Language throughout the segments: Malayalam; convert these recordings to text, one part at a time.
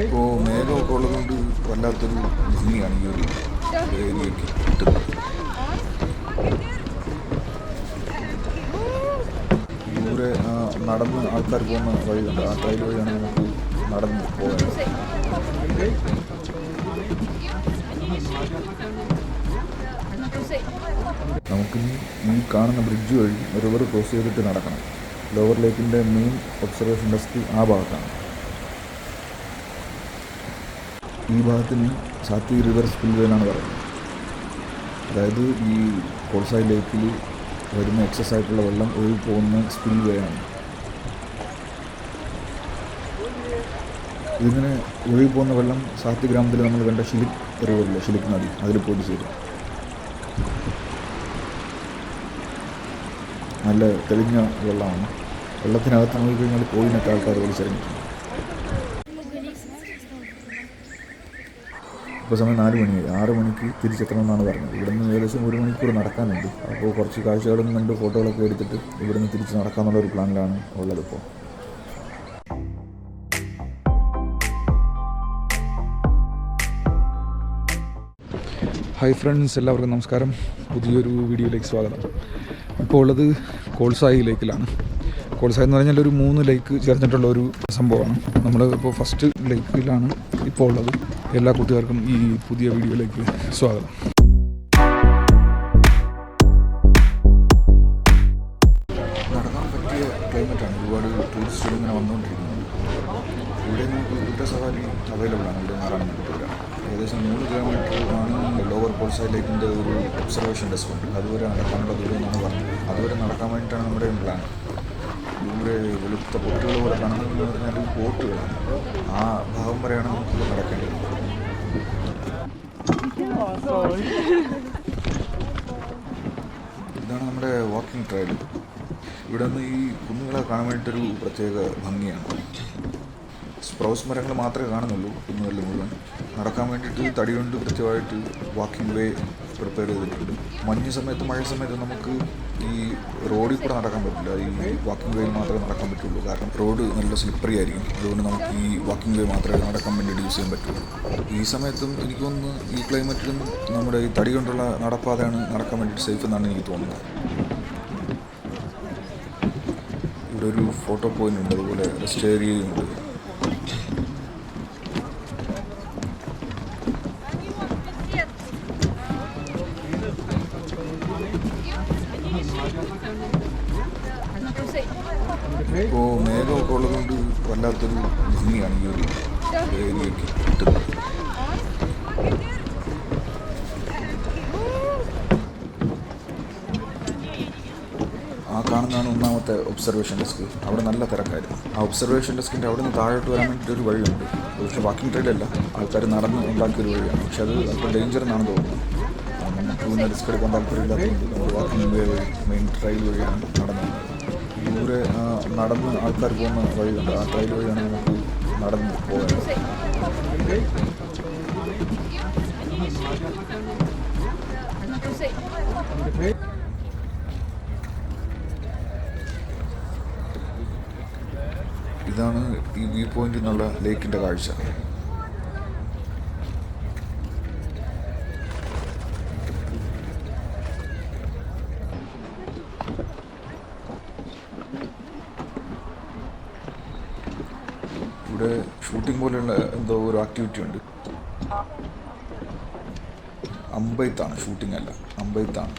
ഇപ്പോൾ മേഘമൊക്കെ ഉള്ളതുകൊണ്ട് വല്ലാത്തൊരു ഭംഗിയാണ് ഈ ഒരു ഏരിയയ്ക്ക് കിട്ടുന്നത്. ദൂരെ നടന്ന് ആൾക്കാർ പോകുന്ന വഴിയുണ്ട് ആ ട്രെയിൽ വഴിയാണ് നമുക്ക് നടന്ന് പോകുന്നത് നമുക്കിനി ഈ കാണുന്ന ബ്രിഡ്ജ് വഴി റിവർ ക്രോസ് ചെയ്തിട്ട് നടക്കണം. ലോവർ ലേക്കിന്റെ മെയിൻ ഒബ്സർവേഷൻ ഡെസ്ക് ആ ഭാഗത്താണ്. ഈ ഭാഗത്തിന് സാത്തി റിവർ സ്പിൽവേ എന്നാണ് പറയുന്നത്. അതായത് ഈ കോൾസായി ലേക്കിൽ വരുന്ന എക്സസ് ആയിട്ടുള്ള വെള്ളം ഒഴുകി പോകുന്ന സ്പിൽവേ ആണ് ഇതിങ്ങനെ ഒഴുകി പോകുന്ന വെള്ളം സാത്തി ഗ്രാമത്തിൽ നമ്മൾ കണ്ട ഷിലിക് റിവറിലെ ഷിലിക് നദി അതിൽ പോയി ചേരും. നല്ല തെളിഞ്ഞ വെള്ളമാണ്. വെള്ളത്തിനകത്ത് നോക്കി കഴിഞ്ഞാൽ കോഴിനൊക്കെ ആൾക്കാർ വലിച്ചെറിഞ്ഞിട്ടുണ്ട് ഇപ്പോൾ സമയം നാല് മണിയായി ആറ് മണിക്ക് തിരിച്ചെത്തണമെന്നാണ് പറഞ്ഞത്. ഇവിടുന്ന് ഏകദേശം ഒരു മണിക്കൂർ നടക്കാനുണ്ട്. അപ്പോൾ കുറച്ച് കാഴ്ചകളും കണ്ട് ഫോട്ടോകളൊക്കെ എടുത്തിട്ട് ഇവിടുന്ന് തിരിച്ച് നടക്കാമെന്നുള്ള ഒരു പ്ലാനിലാണ് ഉള്ളത് ഇപ്പോൾ ഹായ് ഫ്രണ്ട്സ് എല്ലാവർക്കും നമസ്കാരം. പുതിയൊരു വീഡിയോയിലേക്ക് സ്വാഗതം. ഇപ്പോൾ ഉള്ളത് കോൾസായി ലേക്കിലാണ് കോൾസായി എന്ന് പറഞ്ഞാൽ ഒരു മൂന്ന് ലേക്ക് ചേർന്നിട്ടുള്ള ഒരു സംഭവമാണ്. നമ്മൾ ഇപ്പോൾ ഫസ്റ്റ് ലേക്കിലാണ് ഇപ്പോൾ ഉള്ളത്. എല്ലാ കൂട്ടുകാർക്കും ഈ പുതിയ വീഡിയോയിലേക്ക് സ്വാഗതം. നടക്കാൻ പറ്റിയ ക്ലൈമറ്റാണ്. ഒരുപാട് ടൂറിസ്റ്റുകൾ ഇങ്ങനെ വന്നുകൊണ്ടിരിക്കുന്നത് ഇവിടെ നമുക്ക് കുതിര സവാരി അവൈലബിൾ ആണ്. ഇവിടെ നാറാണപ്പുഴ ഏകദേശം മൂന്ന് കിലോമീറ്റർ ആണ് ലോവർ കോൾസായി ലേക്കിന്റെ ഒരു ഒബ്സർവേഷൻ ഡെസ്ക് ഉണ്ട്. അതുവരെ നടക്കാനുള്ള ദൂരം എന്നാണ് പറഞ്ഞത്. അതുവരെ നടക്കാൻ വേണ്ടിയിട്ടാണ് നമ്മുടെ പ്ലാൻ നമ്മുടെ വെളുത്ത പൊട്ടുകൾ പോലെ കാണുന്നതെന്ന് പറഞ്ഞാൽ ബോട്ടുകളാണ് ആ ഭാഗം വരെയാണ് നമുക്ക് നടക്കേണ്ടത്. ഇതാണ് നമ്മുടെ വാക്കിംഗ് ട്രയൽ ഇവിടെ നിന്ന് ഈ കുന്നുകളെ കാണാൻ വേണ്ടിയിട്ടൊരു പ്രത്യേക ഭംഗിയാണ്. സ്പ്രൗസ് മരങ്ങൾ മാത്രമേ കാണുന്നുള്ളൂ കുന്നുകളിൽ മുഴുവൻ. നടക്കാൻ വേണ്ടിയിട്ട് തടി കൊണ്ട് കൃത്യമായിട്ട് വാക്കിംഗ് വേ പ്രിപ്പയർ ചെയ്തിട്ടുണ്ട്. മഞ്ഞ് സമയത്ത് മഴ സമയത്ത് നമുക്ക് ഈ റോഡിൽ കൂടെ നടക്കാൻ പറ്റില്ല. ഈ വാക്കിംഗ് വേയിൽ മാത്രമേ നടക്കാൻ പറ്റുള്ളൂ. കാരണം റോഡ് നല്ല സ്ലിപ്പറി ആയിരിക്കും. അതുകൊണ്ട് നമുക്ക് ഈ വാക്കിംഗ് വേ മാത്രമേ നടക്കാൻ വേണ്ടിയിട്ട് യൂസ് ചെയ്യാൻ പറ്റുള്ളൂ. ഈ സമയത്തും എനിക്ക് തോന്നുന്നു ഈ ക്ലൈമറ്റിലും നമ്മുടെ ഈ തടി കൊണ്ടുള്ള നടപ്പാതയാണ് നടക്കാൻ വേണ്ടിയിട്ട് സേഫ് എന്നാണ് എനിക്ക് തോന്നുന്നത്. ഇവിടെ ഒരു ഫോട്ടോ പോയിന്റ് ഉണ്ട്. അതുപോലെ റെസ്റ്റ് ഏരിയയുണ്ട് ഇപ്പോൾ വല്ലാത്തൊരു ഭംഗിയാണ് ഈ ഒരു ഏരിയയ്ക്ക് കിട്ടുന്നത് ആ കാണുന്നതാണ് ഒന്നാമത്തെ ഒബ്സർവേഷൻ ഡെസ്ക് അവിടെ നല്ല തിരക്കായിരുന്നു. ആ ഒബ്സർവേഷൻ ഡെസ്കിന്റെ അവിടെ നിന്ന് താഴോട്ട് വരാൻ വേണ്ടിയിട്ട് ഒരു വഴിയുണ്ട്. പക്ഷേ വാക്കിംഗ് ട്രെയിലല്ല ആൾക്കാർ നടന്ന് ഉണ്ടാക്കിയ ഒരു വഴിയാണ്. പക്ഷെ അത് അല്പം ഡേഞ്ചർ എന്നാണ് തോന്നുന്നത് നമുക്ക് പിന്നെ റിസ്ക് എടുക്കാൻ താല്പര്യമില്ലാത്തതുകൊണ്ട് വാക്കിംഗ് മെയിൻ ട്രെയിൽ വഴിയാണ് നടന്നു വന്നത് ദൂരെ നടന്ന് ആൾക്കാർ പോകുന്ന വഴിയുണ്ട്. ആ ട്രെയിൽ വഴിയാണ് നമുക്ക് നടന്ന് പോകുന്നത് ഇതാണ് ഈ വ്യൂ പോയിന്റിൽ നിന്നുള്ള ലേക്കിന്റെ കാഴ്ച. ഇവിടെ ഷൂട്ടിംഗ് പോലെയുള്ള എന്തോ ഒരു ആക്ടിവിറ്റി ഉണ്ട്. അമ്പയത്താണ് ഷൂട്ടിംഗ് അല്ല അമ്പയത്താണ്.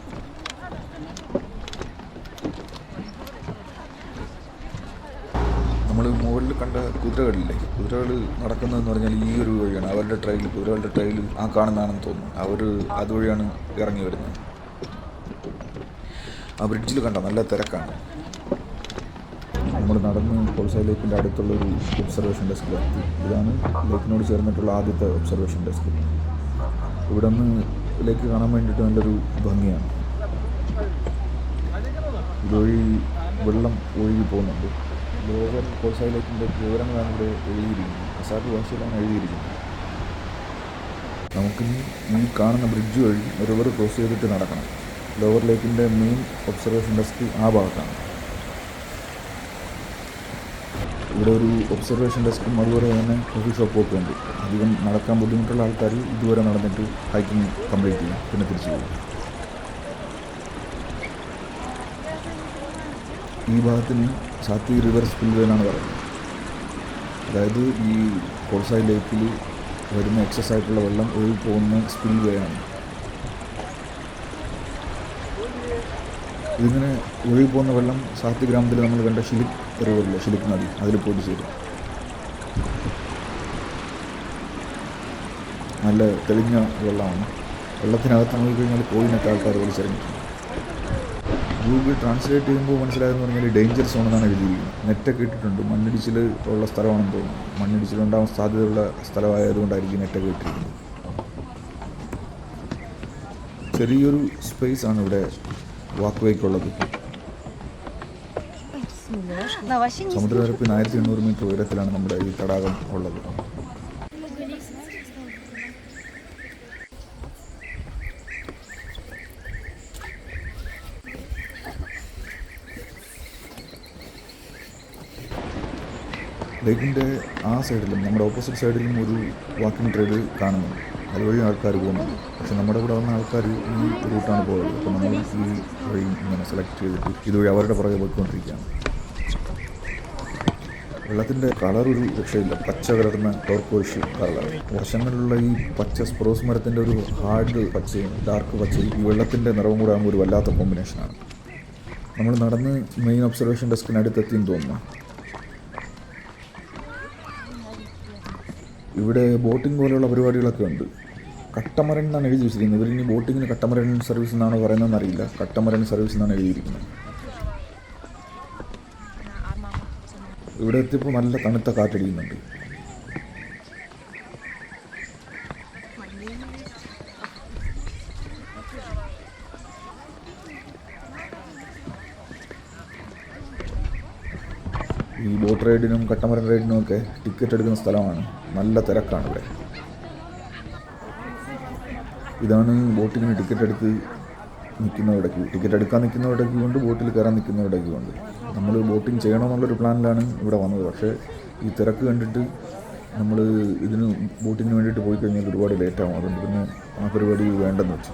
നമ്മൾ മുകളിൽ കണ്ട കുതിരകളില്ലേ കുതിരകൾ നടക്കുന്നതെന്ന് പറഞ്ഞാൽ ഈ ഒരു വഴിയാണ് അവരുടെ ട്രെയിൽ കുതിരകളുടെ ട്രെയിൽ ആ കാണുന്നതാണെന്ന് തോന്നുന്നു. അവർ അതുവഴിയാണ് ഇറങ്ങി വരുന്നത്. ആ ബ്രിഡ്ജിൽ കണ്ട നല്ല തിരക്കാണ്. നമ്മൾ നടന്ന് കോൾസായി ലേക്കിന്റെ അടുത്തുള്ള ഒരു ഒബ്സർവേഷൻ ഡെസ്കിലെത്തി ഇതാണ് ലേക്കിനോട് ചേർന്നിട്ടുള്ള ആദ്യത്തെ ഒബ്സർവേഷൻ ഡെസ്ക് ഇവിടെ നിന്ന് ലേക്ക് കാണാൻ വേണ്ടിയിട്ട് നല്ലൊരു ഭംഗിയാണ്. ഇതുവഴി വെള്ളം ഒഴുകി പോകുന്നുണ്ട്. ലോവർ കോൾസായി ലേക്കിന്റെ വിവരങ്ങളാണ് ഇവിടെ എഴുതിയിരിക്കുന്നത്. അസാബ് ഭാഷയിലാണ് എഴുതിയിരിക്കുന്നത്. നമുക്ക് ഈ കാണുന്ന ബ്രിഡ്ജ് വഴി റിവർ ക്രോസ് ചെയ്തിട്ട് നടക്കണം. ലോവർ ലേക്കിന്റെ മെയിൻ ഒബ്സർവേഷൻ ഡെസ്ക് ആ ഭാഗത്താണ്. ഇവിടെ ഒരു ഒബ്സർവേഷൻ ഡെസ്കും അതുപോലെ തന്നെ കോഫി ഷോപ്പും ഒക്കെ ഉണ്ട്. അധികം നടക്കാൻ ബുദ്ധിമുട്ടുള്ള ആൾക്കാർ ഇതുവരെ നടന്നിട്ട് ഹൈക്കിങ് കംപ്ലീറ്റ് ചെയ്യും പിന്നെ തിരിച്ചു പോകും ഈ ഭാഗത്തിന് സാത്വി റിവർ സ്പിൽവേ എന്നാണ് പറയുന്നത്. അതായത് ഈ കോൾസായി ലേക്കിൽ വരുന്ന എക്സസ് ആയിട്ടുള്ള വെള്ളം ഒഴുകി പോകുന്ന സ്പിൽവേ ആണ്. ഇതിങ്ങനെ ഒഴുകി പോകുന്ന വെള്ളം സാത്വി ഗ്രാമത്തിൽ നമ്മൾ കണ്ട ഷിലിക് റിവറില്ലേ ശിലിക് നദി അതിൽ പോയിട്ട് ചേരും നല്ല തെളിഞ്ഞ വെള്ളമാണ്. വെള്ളത്തിനകത്ത് നോക്കി കഴിഞ്ഞാൽ കോഴിനൊക്കെ ആൾക്കാർ വലിച്ചിറങ്ങിയിട്ടുണ്ട് ഗൂഗിൾ ട്രാൻസ്ലേറ്റ് ചെയ്യുമ്പോൾ മനസ്സിലായെന്ന് പറഞ്ഞാൽ ഡേഞ്ചർ സോൺ എന്നാണ് എഴുതിയിരിക്കുന്നത്. നെറ്റൊക്കെ ഇട്ടിട്ടുണ്ട്. മണ്ണിടിച്ചിൽ ഉള്ള സ്ഥലമാണെന്ന് തോന്നുന്നു. മണ്ണിടിച്ചിലുണ്ടാവാൻ സാധ്യതയുള്ള സ്ഥലമായതുകൊണ്ടായിരിക്കും നെറ്റൊക്കെ ഇട്ടിരിക്കുന്നത്. ചെറിയൊരു സ്പേസ് ആണ് ഇവിടെ വാക്ക് വേക്കുള്ളത് സമുദ്രനിരപ്പിന് ആയിരത്തി എണ്ണൂറ് മീറ്റർ ഉയരത്തിലാണ് നമ്മുടെ ഈ തടാകം ഉള്ളത്. ലേക്കിന്റെ ആ സൈഡിലും നമ്മുടെ ഓപ്പോസിറ്റ് സൈഡിലും ഒരു വാക്കിംഗ് ട്രേഡ് കാണുന്നുണ്ട്. അതുവഴി ആൾക്കാർ പോകുന്നുണ്ട് പക്ഷെ നമ്മുടെ കൂടെ വന്ന ആൾക്കാർ ഈ റൂട്ടാണ് പോയത്. അപ്പോൾ നമ്മൾ ഈ വഴി ഇങ്ങനെ സെലക്ട് ചെയ്തിട്ട് ഇതുവഴി അവരുടെ പുറകെ പോയിക്കൊണ്ടിരിക്കുകയാണ്. വെള്ളത്തിന്റെ കളർ ഒരു രക്ഷയില്ല പച്ച കലർന്ന ടോർക്കോയിഷ് കളറാണ് വശങ്ങളിലുള്ള ഈ പച്ച സ്പ്രോസ് മരത്തിന്റെ ഒരു ഹാർഡ് പച്ചയും ഡാർക്ക് പച്ചയും ഈ വെള്ളത്തിന്റെ നിറവും കൂടെ ആകുമ്പോൾ ഒരു വല്ലാത്ത കോമ്പിനേഷനാണ് നമ്മൾ നടന്ന് മെയിൻ ഒബ്സർവേഷൻ ഡെസ്കിനടുത്തെത്തിയെന്ന് തോന്നുന്നു. ഇവിടെ ബോട്ടിംഗ് പോലെയുള്ള പരിപാടികളൊക്കെ ഉണ്ട്. കട്ടമരൻ എന്നാണ് എഴുതി വെച്ചിരിക്കുന്നത്. ഇവരിനി ബോട്ടിങ്ങിന് കട്ടമരൻ സർവീസ് എന്നാണോ പറയുന്നതെന്ന് അറിയില്ല. കട്ടമരൻ സർവീസ് എന്നാണ് എഴുതിയിരിക്കുന്നത്. ഇവിടെ എത്തിയപ്പോൾ നല്ല തണുത്ത കാറ്റടിക്കുന്നുണ്ട്. ഈ ബോട്ട് റൈഡിനും കട്ടമരൻ റൈഡിനും ഒക്കെ ടിക്കറ്റ് എടുക്കുന്ന സ്ഥലമാണ്. നല്ല തിരക്കാണ് ഇവിടെ. ഇതാണ് ബോട്ടിങ്ങിന് ടിക്കറ്റ് എടുത്ത് നിൽക്കുന്നവരുടെ ക്യൂ ടിക്കറ്റ് എടുക്കാൻ നിൽക്കുന്നവരുടെ ക്യൂ ഉണ്ട് ബോട്ടിൽ കയറാൻ നിൽക്കുന്നവരുടെ ക്യൂ ഉണ്ട്. നമ്മൾ ബോട്ടിങ് ചെയ്യണമെന്നുള്ളൊരു പ്ലാനിലാണ് ഇവിടെ വന്നത്. പക്ഷേ ഈ തിരക്ക് കണ്ടിട്ട് നമ്മൾ ഇതിന് ബോട്ടിങ്ങിന് വേണ്ടിയിട്ട് പോയി കഴിഞ്ഞാൽ ഒരുപാട് ലേറ്റാവും. അതുകൊണ്ട് പിന്നെ ആ പരിപാടി വേണ്ടെന്ന് വെച്ചു.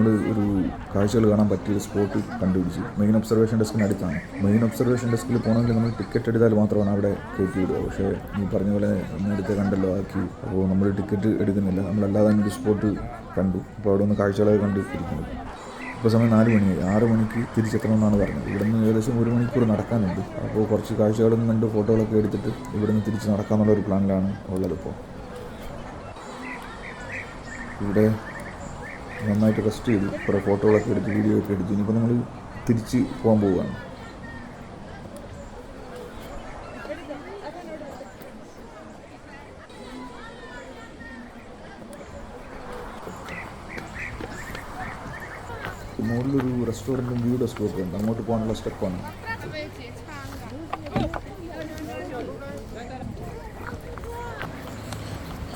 നമ്മൾ ഒരു കാഴ്ചകൾ കാണാൻ പറ്റിയ ഒരു സ്പോട്ട് കണ്ടുപിടിച്ചു. മെയിൻ ഒബ്സർവേഷൻ ഡെസ്കിന് അടുത്താണ്. മെയിൻ ഒബ്സർവേഷൻ ഡെസ്കിൽ പോകണമെങ്കിൽ നമ്മൾ ടിക്കറ്റ് എടുത്താൽ മാത്രമാണ് അവിടെ കയറ്റി വിടുക. പക്ഷേ നീ പറഞ്ഞ പോലെ നേരത്തെ കണ്ടല്ലോ ആക്കി. അപ്പോൾ നമ്മൾ ടിക്കറ്റ് എടുക്കുന്നില്ല. നമ്മളല്ലാതെ തന്നെ ഒരു സ്പോട്ട് കണ്ടു. അപ്പോൾ അവിടെ ഒന്ന് കാഴ്ചകളൊക്കെ കണ്ട് ഇരിക്കുന്നു ഇപ്പോൾ സമയം നാല് മണിയായി. ആറ് മണിക്ക് തിരിച്ചെത്തണമെന്നാണ് പറഞ്ഞത്. ഇവിടുന്ന് ഏകദേശം ഒരു മണിക്കൂർ നടക്കാനുണ്ട്. അപ്പോൾ കുറച്ച് കാഴ്ചകളും കണ്ട് ഫോട്ടോകളൊക്കെ എടുത്തിട്ട് ഇവിടുന്ന് തിരിച്ച് നടക്കാമെന്നുള്ള ഒരു പ്ലാനിലാണ് ഉള്ളത് ഇപ്പോൾ ഇവിടെ നന്നായിട്ട് റെസ്റ്റ് ചെയ്തു. കുറേ ഫോട്ടോകളൊക്കെ എടുത്ത് വീഡിയോ ഒക്കെ എടുത്തു. ഇനിയിപ്പോൾ നമ്മൾ തിരിച്ച് പോകാൻ പോവുകയാണ് മുകളിലൊരു റെസ്റ്റോറന്റും വ്യൂ സ്പോട്ടും ഉണ്ട്. അങ്ങോട്ട് പോകാനുള്ള സ്റ്റെപ്പാണ്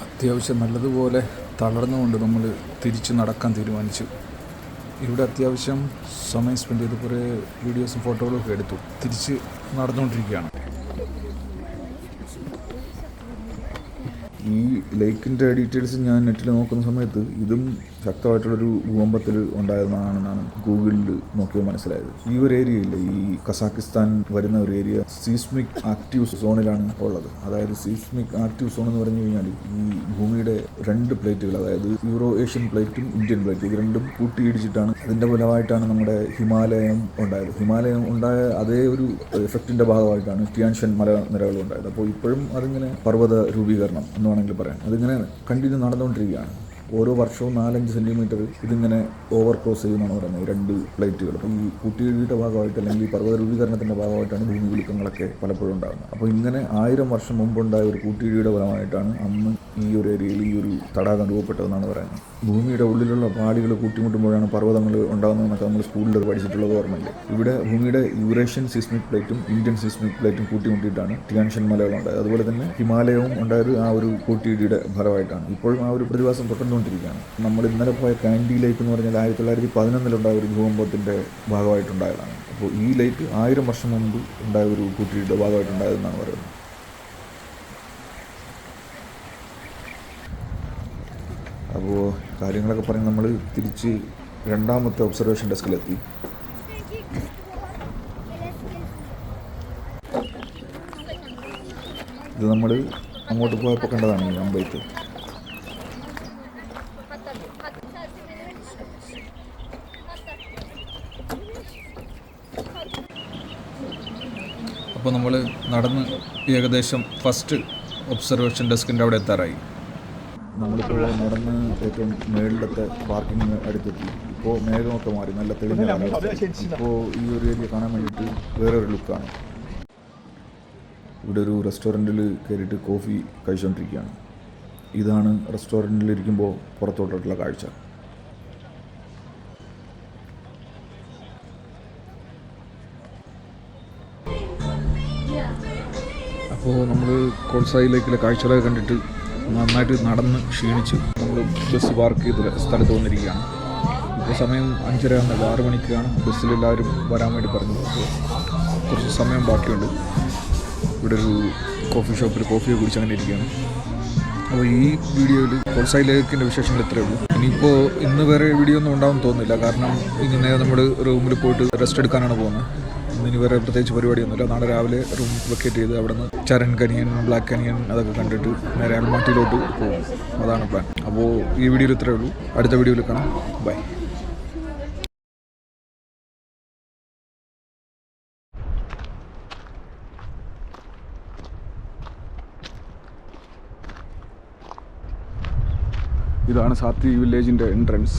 അത്യാവശ്യം നല്ലതുപോലെ തളർന്നുകൊണ്ട് നമ്മൾ തിരിച്ച് നടക്കാൻ തീരുമാനിച്ചു. ഇവിടെ അത്യാവശ്യം സമയം സ്പെൻഡ് ചെയ്ത് കുറേ വീഡിയോസും ഫോട്ടോകളും ഒക്കെ എടുത്തു. തിരിച്ച് നടന്നുകൊണ്ടിരിക്കുകയാണ്. ഈ ലേക്കിന്റെ ഡീറ്റെയിൽസ് ഞാൻ നെറ്റിൽ നോക്കുന്ന സമയത്ത് ഇതും ശക്തമായിട്ടുള്ളൊരു ഭൂകമ്പത്തിൽ ഉണ്ടായിരുന്നതാണെന്നാണ് ഗൂഗിളിൽ നോക്കിയപ്പോൾ മനസ്സിലായത്. ഈ ഒരു ഏരിയ ഇല്ല ഈ കസാക്കിസ്ഥാൻ വരുന്ന ഒരു ഏരിയ സീസ്മിക് ആക്റ്റീവ് സോണിലാണ് ഉള്ളത്. അതായത് സീസ്മിക് ആക്റ്റീവ് സോൺ എന്ന് പറഞ്ഞു കഴിഞ്ഞാൽ ഈ ഭൂമിയുടെ രണ്ട് പ്ലേറ്റുകൾ അതായത് യൂറോ ഏഷ്യൻ പ്ലേറ്റും ഇന്ത്യൻ പ്ലേറ്റും ഇത് രണ്ടും കൂട്ടിയിടിച്ചിട്ടാണ് അതിന്റെ ഫലമായിട്ടാണ് നമ്മുടെ ഹിമാലയം ഉണ്ടായത്. ഹിമാലയം ഉണ്ടായ അതേ ഒരു എഫക്റ്റിന്റെ ഭാഗമായിട്ടാണ് ടിയാൻഷൻ മലനിരകൾ ഉണ്ടായത്. അപ്പോൾ ഇപ്പോഴും അതിങ്ങനെ പർവത രൂപീകരണം എന്ന് വേണമെങ്കിൽ പറയാം. അതിങ്ങനെ കണ്ടിന്യൂ നടന്നുകൊണ്ടിരിക്കുകയാണ്. ഓരോ വർഷവും നാലഞ്ച് സെന്റിമീറ്റർ ഇതിങ്ങനെ ഓവർ ക്രോസ് ചെയ്യുമെന്നാണ് പറയുന്നത്. രണ്ട് പ്ലേറ്റുകൾ അപ്പോൾ ഈ കൂട്ടിയിടിയുടെ ഭാഗമായിട്ട് അല്ലെങ്കിൽ ഈ പർവത രൂപീകരണത്തിന്റെ ഭാഗമായിട്ടാണ് ഭൂമി കുലുക്കങ്ങളൊക്കെ പലപ്പോഴും ഉണ്ടാകുന്നത്. അപ്പോൾ ഇങ്ങനെ ആയിരം വർഷം മുമ്പുണ്ടായ ഒരു കൂട്ടിയിടിയുടെ ഫലമായിട്ടാണ് അന്ന് ഈ ഒരു ഏരിയയിൽ ഈ ഒരു തടാകം രൂപപ്പെട്ടതെന്നാണ് പറയുന്നത്. ഭൂമിയുടെ ഉള്ളിലുള്ള പാടികൾ കൂട്ടിമുട്ടുമ്പോഴാണ് പർവതങ്ങൾ ഉണ്ടാകുന്നതെന്നൊക്കെ നമ്മൾ സ്കൂളിൽ പഠിച്ചിട്ടുള്ളത് ഓർമ്മയില്ലേ? ഇവിടെ ഭൂമിയുടെ യൂറേഷ്യൻ സിസ്മിക് പ്ലേറ്റും ഇന്ത്യൻ സിസ്മിക് പ്ലേറ്റും കൂട്ടിമുട്ടിയിട്ടാണ് ടിയാൻഷൻ മലകൾ ഉണ്ടായത് അതുപോലെ തന്നെ ഹിമാലയവും ഉണ്ടായത് ആ ഒരു കൂട്ടിയിടിയുടെ ഫലമായിട്ടാണ്. ഇപ്പോഴും ആ ഒരു പ്രതിഭാസം പെട്ടെന്ന് നടന്നുകൊണ്ടിരിക്കുകയാണ്. നമ്മൾ ഇന്നലെ പോയ കാൻഡി ലൈറ്റ് എന്ന് പറഞ്ഞാൽ ആയിരത്തി തൊള്ളായിരത്തി പതിനൊന്നിലുണ്ടായ ഒരു ഭൂകമ്പത്തിന്റെ ഭാഗമായിട്ടുണ്ടായതാണ്. അപ്പോൾ ഈ ലൈറ്റ് ആയിരം വർഷം മുമ്പ് ഉണ്ടായ ഒരു കുട്ടിയുടെ ഭാഗമായിട്ടുണ്ടായതെന്നാണ് പറയുന്നത്. അപ്പോൾ കാര്യങ്ങളൊക്കെ പറഞ്ഞ് നമ്മൾ തിരിച്ച് രണ്ടാമത്തെ ഒബ്സർവേഷൻ ഡെസ്കിലെത്തി ഇത് നമ്മൾ അങ്ങോട്ട് പോയപ്പോൾ കണ്ടതാണ് ഈ അമ്പയത്ത് അപ്പോൾ നമ്മൾ നടന്ന് ഏകദേശം ഫസ്റ്റ് ഒബ്സർവേഷൻ ഡെസ്കിന്റെ അവിടെ എത്താറായി. നമ്മളിപ്പോൾ നടന്ന് ഏറ്റവും മേളിലത്തെ പാർക്കിംഗ് അടുത്തെത്തി. ഇപ്പോൾ മേഘമൊക്കെ മാറി നല്ല തെളിഞ്ഞാണ് ഇപ്പോൾ ഈ ഒരു ഏരിയ കാണാൻ വേണ്ടിയിട്ട് വേറൊരു ലുക്കാണ് ഇവിടെ ഒരു റെസ്റ്റോറന്റിൽ കയറിയിട്ട് കോഫി കഴിച്ചുകൊണ്ടിരിക്കുകയാണ് ഇതാണ് റെസ്റ്റോറന്റിൽ ഇരിക്കുമ്പോൾ പുറത്തോട്ടുള്ള കാഴ്ച. അപ്പോൾ നമ്മൾ കോൾസായിലേക്കുള്ള കാഴ്ചകളൊക്കെ കണ്ടിട്ട് നന്നായിട്ട് നടന്ന് ക്ഷീണിച്ച് നമ്മൾ ബസ് പാർക്ക് ചെയ്ത സ്ഥലത്ത് വന്നിരിക്കുകയാണ്. ഇപ്പോൾ സമയം അഞ്ചര ആണ് ആറ് മണിക്കാണ് ബസ്സിലെല്ലാവരും വരാൻ വേണ്ടി പറഞ്ഞത്. അപ്പോൾ കുറച്ച് സമയം ബാക്കിയുണ്ട്. ഇവിടെ ഒരു കോഫി ഷോപ്പിൽ കോഫി കുടിച്ച് അങ്ങനെ ഇരിക്കുകയാണ്. അപ്പോൾ ഈ വീഡിയോയിൽ കോൾസായി ലേക്കിന്റെ വിശേഷങ്ങൾ ഇത്രയേ ഉള്ളൂ. ഇനിയിപ്പോൾ ഇന്ന് വേറെ വീഡിയോ ഒന്നും ഉണ്ടാവും തോന്നുന്നില്ല. കാരണം ഇനി നേരെ നമ്മൾ റൂമിൽ പോയിട്ട് റെസ്റ്റ് എടുക്കാനാണ് പോകുന്നത്. ഇന്നിനി വേറെ പ്രത്യേകിച്ച് പരിപാടിയൊന്നുമില്ല. നാളെ രാവിലെ റൂം വെക്കേറ്റ് ചെയ്ത് അവിടെ നിന്ന് ചരൺ കനിയൻ ബ്ലാക്ക് കനിയൻ അതൊക്കെ കണ്ടിട്ട് നേരെ അൽമാട്ടിയിലോട്ട് പോകും. അതാണ് പ്ലാൻ അപ്പോൾ ഈ വീഡിയോയിൽ ഇത്രയേ ഉള്ളൂ. അടുത്ത വീഡിയോയിൽ കാണാം. ബൈ ഇതാണ് സാത്തി വില്ലേജിന്റെ എൻട്രൻസ്